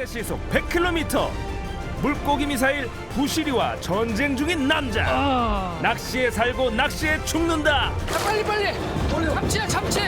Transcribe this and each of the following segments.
최대 시속 100km 물고기 미사일 부시리와 전쟁 중인 남자 낚시에 살고 낚시에 죽는다 자, 빨리 빨리. 참치야 참치.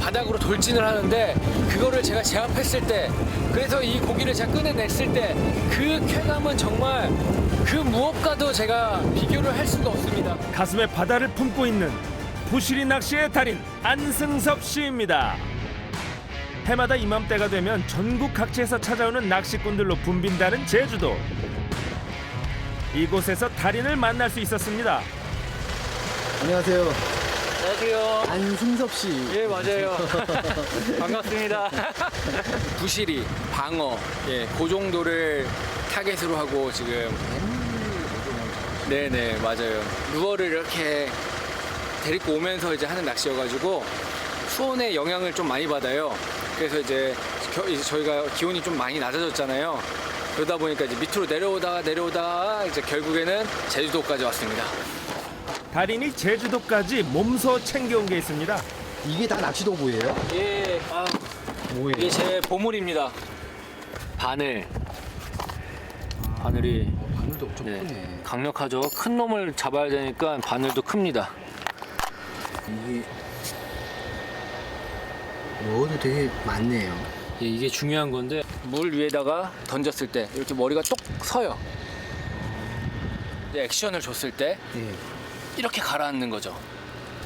바닥으로 돌진을 하는데 그거를 제가 제압했을 때 그래서 이 고기를 제가 꺼내냈을 때 그 쾌감은 정말 그 무엇과도 제가 비교를 할 수가 없습니다. 가슴에 바다를 품고 있는 부시리 낚시의 달인 안승섭 씨입니다. 해마다 이맘때가 되면 전국 각지에서 찾아오는 낚시꾼들로 붐빈다는 제주도. 이곳에서 달인을 만날 수 있었습니다. 안녕하세요. 안녕하세요. 안승섭 씨. 예 맞아요. 반갑습니다. 부시리, 방어, 예, 그 정도를 타겟으로 하고 지금. 네네 맞아요. 루어를 이렇게 데리고 오면서 이제 하는 낚시여가지고 수온의 영향을 좀 많이 받아요. 그래서 이제, 겨- 이제 저희가 기온이 좀 많이 낮아졌잖아요. 그러다 보니까 이제 밑으로 내려오다가 내려오다가 이제 결국에는 제주도까지 왔습니다. 달인이 제주도까지 몸소 챙겨온 게 있습니다. 이게 다 낚시도 보예요? 예, 아, 뭐예요? 이게 제 보물입니다. 바늘. 바늘이 바늘도 엄청 네, 크네. 강력하죠. 큰 놈을 잡아야 되니까 바늘도 큽니다. 이게 요도 되게 많네요. 예, 이게 중요한 건데 물 위에다가 던졌을 때 이렇게 머리가 똑 서요. 이제 액션을 줬을 때 네. 이렇게 가라앉는 거죠.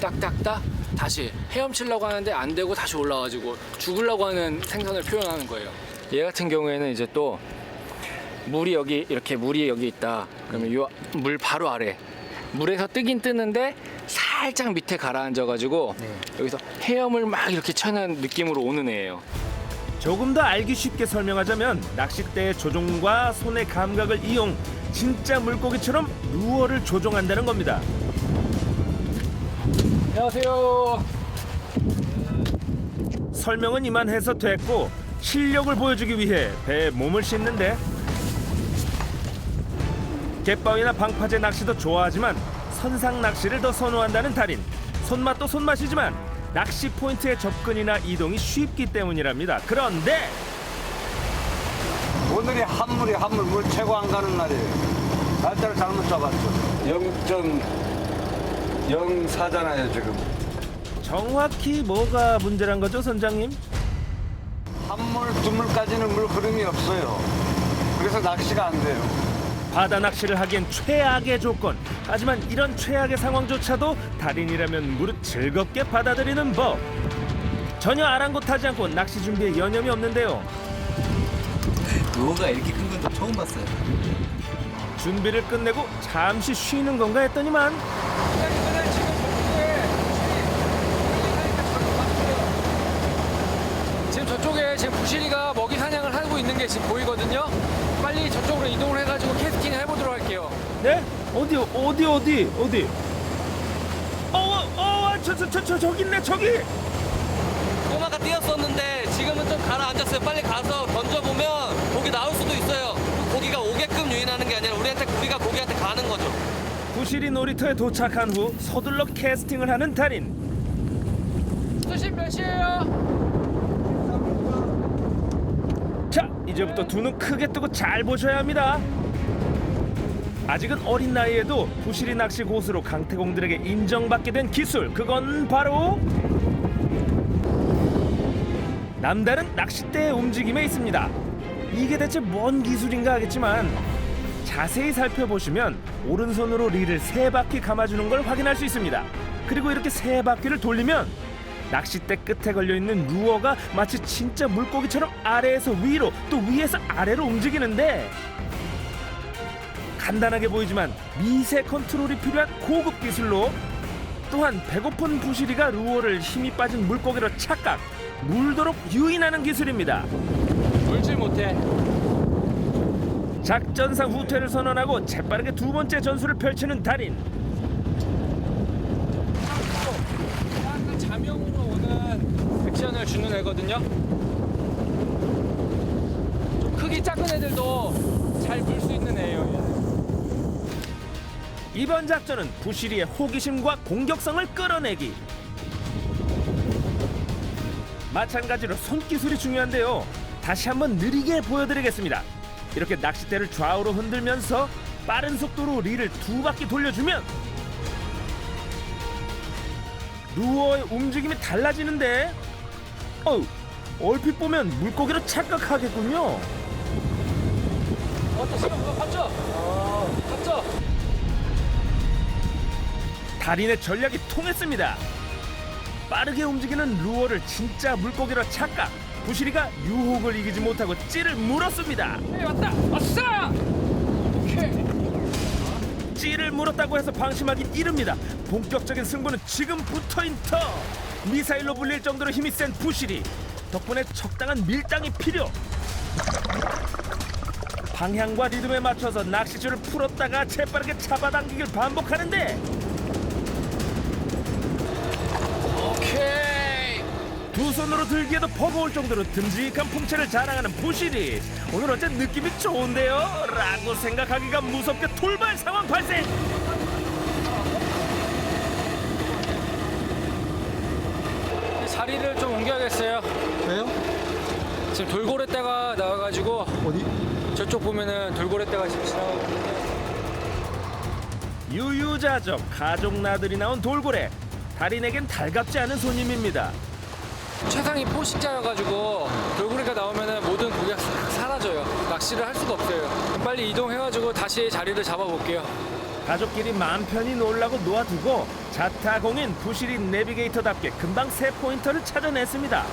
딱딱딱 다시 헤엄치려고 하는데 안 되고 다시 올라와가지고 죽으려고 하는 생선을 표현하는 거예요. 얘 같은 경우에는 이제 또 물이 여기 이렇게 물이 여기 있다. 그러면 요물 바로 아래 물에서 뜨긴 뜨는데 살짝 밑에 가라앉아가지고 네. 여기서 헤엄을 막 이렇게 쳐는 느낌으로 오는 애예요. 조금 더 알기 쉽게 설명하자면 낚싯대의 조종과 손의 감각을 이용 진짜 물고기처럼 루어를 조종한다는 겁니다. 안녕하세요. 설명은 이만해서 됐고 실력을 보여주기 위해 배에 몸을 싣는데 갯바위나 방파제 낚시도 좋아하지만 선상 낚시를 더 선호한다는 달인 손맛도 손맛이지만 낚시 포인트의 접근이나 이동이 쉽기 때문이랍니다 그런데 오늘이 한물이 한물 물 최고 안 가는 날이에요. 날짜를 잘못 잡았죠. 0.04잖아요 지금. 정확히 뭐가 문제란 거죠 선장님? 한물 두물까지는 물 흐름이 없어요. 그래서 낚시가 안 돼요. 바다 낚시를 하기엔 최악의 조건. 하지만 이런 최악의 상황조차도 달인이라면 무릇 즐겁게 받아들이는 법. 전혀 아랑곳하지 않고 낚시 준비에 여념이 없는데요. 루어가 이렇게 큰 건 처음 봤어요. 준비를 끝내고 잠시 쉬는 건가 했더니만 지금 저쪽에 지금 부시리가 먹이 사냥을 하고 있는 게 지금 보이거든요. 빨리 저쪽으로 이동을 해가지고 캐스팅 해보도록 할게요. 네? 어디 어디 어디 어디? 어어저저 저 저 저기 있네 저기. 꼬마가 뛰었었는데 지금은 좀 가라앉았어요. 빨리 가서 던져보면 고기 나올 수도 있어요. 그 고기가 오게끔 유인하는 게 아니라 우리한테 우리가 고기한테 가는 거죠. 부시리 놀이터에 도착한 후 서둘러 캐스팅을 하는 달인. 수심 몇이에요? 자, 이제부터 두 눈 크게 뜨고 잘 보셔야 합니다. 아직은 어린 나이에도 부시리 낚시 고수로 강태공들에게 인정받게 된 기술, 그건 바로 남다른 낚싯대의 움직임에 있습니다. 이게 대체 뭔 기술인가 하겠지만 자세히 살펴보시면 오른손으로 릴을 세 바퀴 감아주는 걸 확인할 수 있습니다. 그리고 이렇게 세 바퀴를 돌리면 낚싯대 끝에 걸려 있는 루어가 마치 진짜 물고기처럼 아래에서 위로 또 위에서 아래로 움직이는데 간단하게 보이지만 미세 컨트롤이 필요한 고급 기술로 또한 배고픈 부시리가 루어를 힘이 빠진 물고기로 착각 물도록 유인하는 기술입니다. 물질 못해. 작전상 후퇴를 선언하고 재빠르게 두 번째 전술을 펼치는 달인. 약간 자명으로 오는 애거든요. 좀 크기 작은 애들도 잘 물 수 있는 애예요. 이번 작전은 부시리의 호기심과 공격성을 끌어내기. 마찬가지로 손기술이 중요한데요. 다시 한번 느리게 보여드리겠습니다. 이렇게 낚싯대를 좌우로 흔들면서 빠른 속도로 릴을 두 바퀴 돌려주면 루어의 움직임이 달라지는데 얼핏 보면 물고기로 착각하겠군요. 어때 지금 그거 봤죠? 봤죠? 달인의 전략이 통했습니다. 빠르게 움직이는 루어를 진짜 물고기로 착각. 부시리가 유혹을 이기지 못하고 찌를 물었습니다. 네 왔다 왔어 오케이 찌를 물었다고 해서 방심하긴 이릅니다. 본격적인 승부는 지금부터인 터. 미사일로 불릴 정도로 힘이 센 부시리. 덕분에 적당한 밀당이 필요. 방향과 리듬에 맞춰서 낚시줄을 풀었다가 재빠르게 잡아당기길 반복하는데 오케이 두 손으로 들기에도 버거울 정도로 듬직한 풍채를 자랑하는 부시리. 오늘 어째 느낌이 좋은데요? 라고 생각하기가 무섭게 돌발 상황 발생. 자리를 좀 옮겨야겠어요 왜요? 지금 돌고래떼가 나와가지고 어디? 저쪽 보면은 돌고래떼가 지금 지나가고 있는데 유유자적 가족 나들이 나온 돌고래. 달인에겐 달갑지 않은 손님입니다. 최상위 포식자여가지고 돌고래가 나오면은 모든 고기가 싹 사라져요 낚시를 할 수가 없어요 빨리 이동해가지고 다시 자리를 잡아볼게요 가족끼리 마음 편히 놀라고 놓아두고 자타공인 부시리 내비게이터답게 금방 세 포인터를 찾아냈습니다.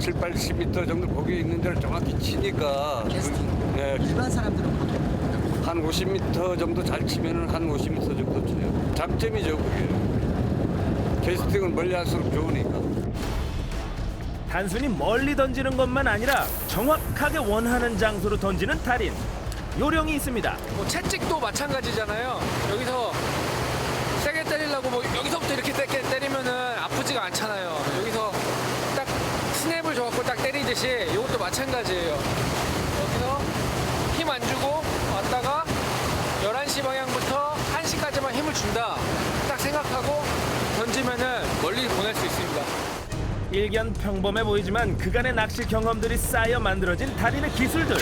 7, 80m 정도 거기 있는 데를 정확히 치니까 캐스팅. 예, 일반 사람들은 보통 한 50m 정도 잘 치면은 한 50m 정도 쳐요. 장점이죠 그게. 캐스팅은 멀리 할수록 좋으니까. 단순히 멀리 던지는 것만 아니라 정확하게 원하는 장소로 던지는 달인. 요령이 있습니다. 뭐 채찍도 마찬가지잖아요. 여기서 세게 때리려고 뭐 여기서부터 이렇게 때, 때리면은 아프지가 않잖아요. 여기서 딱 스냅을 줘갖고 딱 때리듯이 이것도 마찬가지예요. 여기서 힘 안 주고 왔다가 11시 방향부터 1시까지만 힘을 준다. 딱 생각하고 던지면은 멀리 보낼 수 있습니다. 일견 평범해 보이지만 그간의 낚시 경험들이 쌓여 만들어진 달인의 기술들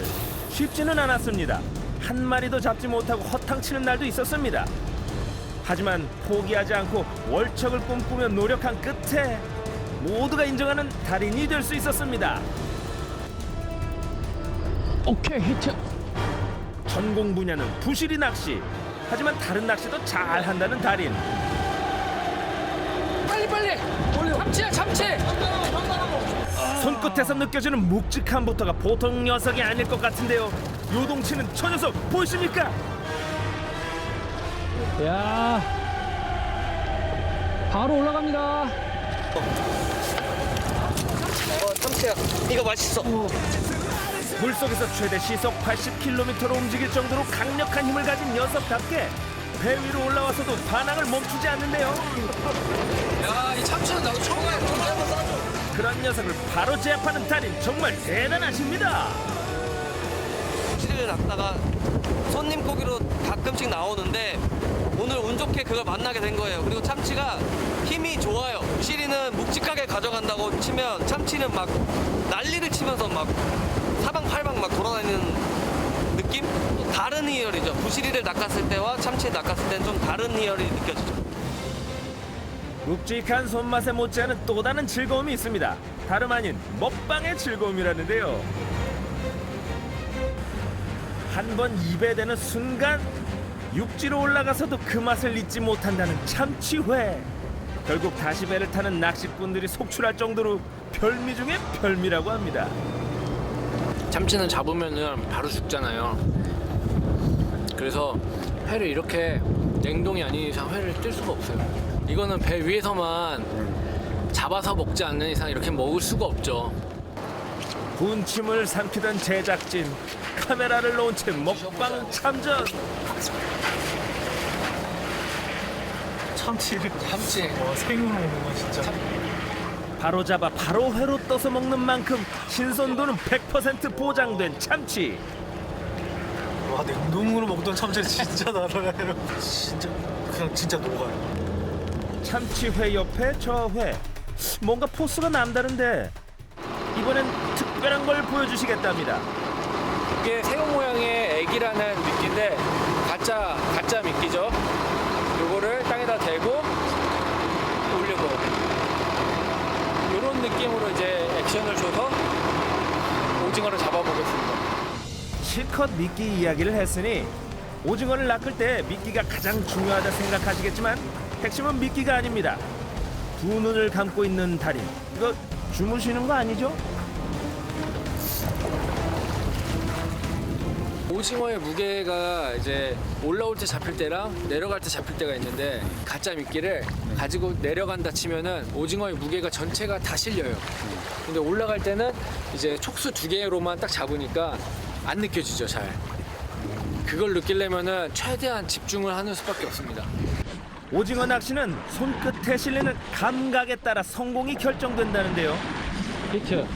쉽지는 않았습니다. 한 마리도 잡지 못하고 허탕치는 날도 있었습니다. 하지만 포기하지 않고 월척을 꿈꾸며 노력한 끝에 모두가 인정하는 달인이 될 수 있었습니다. 오케이 히트 전공 분야는 부시리 낚시. 하지만 다른 낚시도 잘 한다는 달인. 빨리 빨리 참치야 참치 손끝에서 느껴지는 묵직함부터가 보통 녀석이 아닐 것 같은데요. 요동치는 저 녀석 보이십니까? 야 바로 올라갑니다 참치야 이거 맛있어 물속에서 최대 시속 80km로 움직일 정도로 강력한 힘을 가진 녀석답게 배 위로 올라와서도 반항을 멈추지 않는데요. 야 이 참치는 나도 처음 해 그런 녀석을 바로 제압하는 달인 정말 대단하십니다. 부시리를 낚다가 손님 고기로 가끔씩 나오는데 오늘 운 좋게 그걸 만나게 된 거예요. 그리고 참치가 힘이 좋아요. 부시리는 묵직하게 가져간다고 치면 참치는 막 난리를 치면서 막 사방팔방 막 돌아다니는 느낌? 다른 희열이죠. 부시리를 낚았을 때와 참치를 낚았을 때는 좀 다른 희열이 느껴지죠. 묵직한 손맛에 못지않은 또 다른 즐거움이 있습니다. 다름 아닌 먹방의 즐거움이라는데요. 한 번 입에 대는 순간 육지로 올라가서도 그 맛을 잊지 못한다는 참치회. 결국 다시 배를 타는 낚시꾼들이 속출할 정도로 별미 중에 별미라고 합니다. 참치는 잡으면은 바로 죽잖아요. 그래서 회를 이렇게 냉동이 아닌 이상 회를 뜰 수가 없어요. 이거는 배 위에서만 잡아서 먹지 않는 이상 이렇게 먹을 수가 없죠. 군침을 삼키던 제작진 카메라를 놓은 채 먹방 참전 참치. 바로 잡아 바로 회로 떠서 먹는 만큼 신선도는 100% 보장된 참치 와 냉동으로 먹던 참치 진짜 달아요. 진짜 그냥 진짜 녹아요. 참치회 옆에 저회 뭔가 포스가 남다른데 이번엔 특별한 걸 보여주시겠답니다. 이게 새우 모양의 애기라는 미끼인데 가짜 가짜 미끼죠. 요거를 땅에다 대고 올리고 이런 느낌으로 이제 액션을 줘서 오징어를 잡아보겠습니다. 실컷 미끼 이야기를 했으니 오징어를 낚을 때 미끼가 가장 중요하다 생각하시겠지만 핵심은 미끼가 아닙니다. 두 눈을 감고 있는 달인. 이거 주무시는 거 아니죠? 오징어의 무게가 이제 올라올 때 잡힐 때랑 내려갈 때 잡힐 때가 있는데 가짜 미끼를 가지고 내려간다 치면은 오징어의 무게가 전체가 다 실려요. 근데 올라갈 때는 이제 촉수 두 개로만 딱 잡으니까 안 느껴지죠, 잘. 그걸 느끼려면은 최대한 집중을 하는 수밖에 없습니다. 오징어 낚시는 손끝에 실리는 감각에 따라 성공이 결정된다는데요. 히트.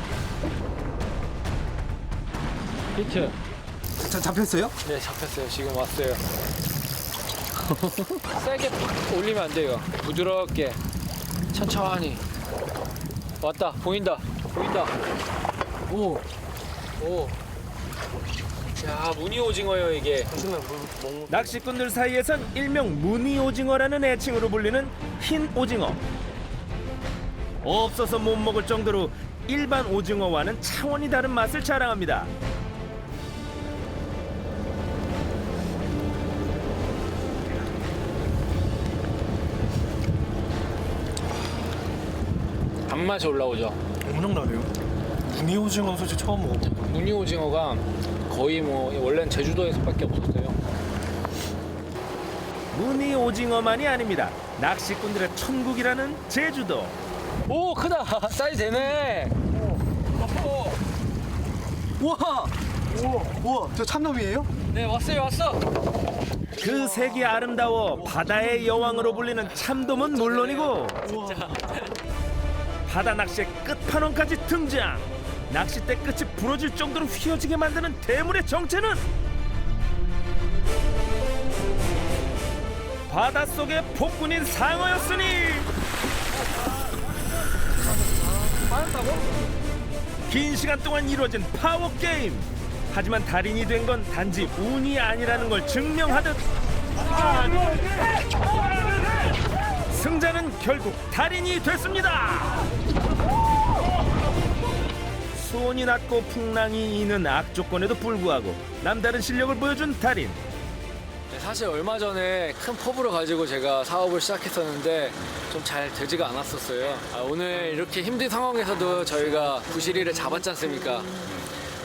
히트. 자, 잡혔어요? 네, 잡혔어요. 지금 왔어요. 세게 올리면 안 돼요. 부드럽게, 천천히. 왔다. 보인다. 보인다. 오. 오. 야, 무늬 오징어요, 이게. 낚시꾼들 사이에선 일명 무늬 오징어라는 애칭으로 불리는 흰 오징어. 없어서 못 먹을 정도로 일반 오징어와는 차원이 다른 맛을 자랑합니다. 단맛이 올라오죠. 엄청 나네요. 무늬 오징어는 솔직히 처음 먹어봐. 무늬 오징어가 거의 뭐 원래는 제주도에서밖에 없었어요. 무늬 오징어만이 아닙니다. 낚시꾼들의 천국이라는 제주도. 오 크다 사이즈 되네. 우와! 우와, 저 참돔이에요? 네 왔어요 왔어. 그 색이 아름다워 바다의 여왕으로 불리는 참돔은 물론이고 바다 낚시의 끝판왕까지 등장. 낚싯대 끝이 부러질 정도로 휘어지게 만드는 대물의 정체는 바닷속의 폭군인 상어였으니 긴 시간 동안 이루어진 파워 게임. 하지만 달인이 된 건 단지 운이 아니라는 걸 증명하듯 승자는 결국 달인이 됐습니다. 수온이 낮고 풍랑이 이는 악조건에도 불구하고 남다른 실력을 보여준 달인. 네, 사실 얼마 전에 큰 포부를 가지고 제가 사업을 시작했었는데 좀 잘 되지가 않았었어요. 아, 오늘 이렇게 힘든 상황에서도 저희가 부시리를 잡았지 않습니까?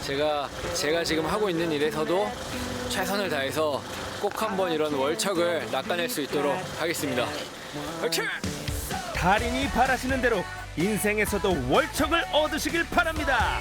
제가 제가 지금 하고 있는 일에서도 최선을 다해서 꼭 한번 이런 월척을 낚아낼 수 있도록 하겠습니다. 화이팅! 달인이 바라시는 대로 인생에서도 월척을 얻으시길 바랍니다.